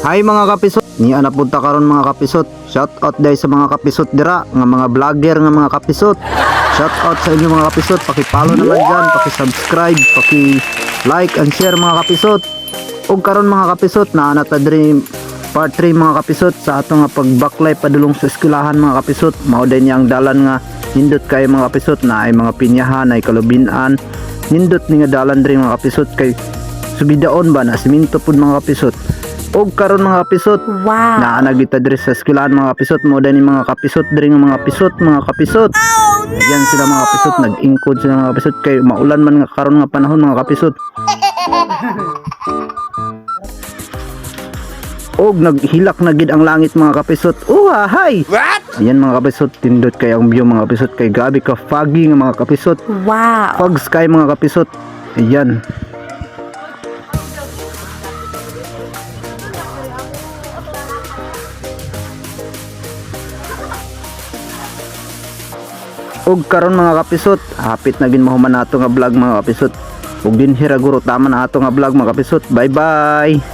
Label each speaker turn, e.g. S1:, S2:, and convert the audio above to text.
S1: Hi mga kapisot, niya napunta karon mga kapisot. Shout out dahil sa mga kapisot dira, nga mga vlogger nga mga kapisot. Shout out sa inyo mga kapisot, paki-follow naman diyan, paki-subscribe, paki-like and share mga kapisot. Ug karon mga kapisot na ana ta diri part 3 mga kapisot sa ato nga pagbaklay padulong sa eskwelahan mga kapisot. Mao din yang dalan nga nindot kay mga kapisot na ay mga pinyahan ay kalubinan. Nindot ni nga dalan diri mga kapisot kay subidaon ba na siminto pud mga kapisot. Og karon mga kapisot.
S2: Wow.
S1: na nagita diri sa eskwelahan mga kapisot. Mo ni mga kapisot diri nga mga kapisot mga kapisot. Yan sila mga kapisot nag-ingkod sila mga kapisot. Kay maulan man nga karon nga panahon mga kapisot. Og naghilak na gid ang langit mga kapisot. Uha hay!
S3: What?
S1: Ayan mga kapisot tindot kay ang view mga kapisot. Kay gabi ka foggy nga mga kapisot.
S2: Wow.
S1: Fog sky mga kapisot. Ayan ug karon mga kapisot hapit na gin mahuman nato nga vlog mga kapisot. Ug din hiraguro tama na ato nga vlog mga kapisot. Bye bye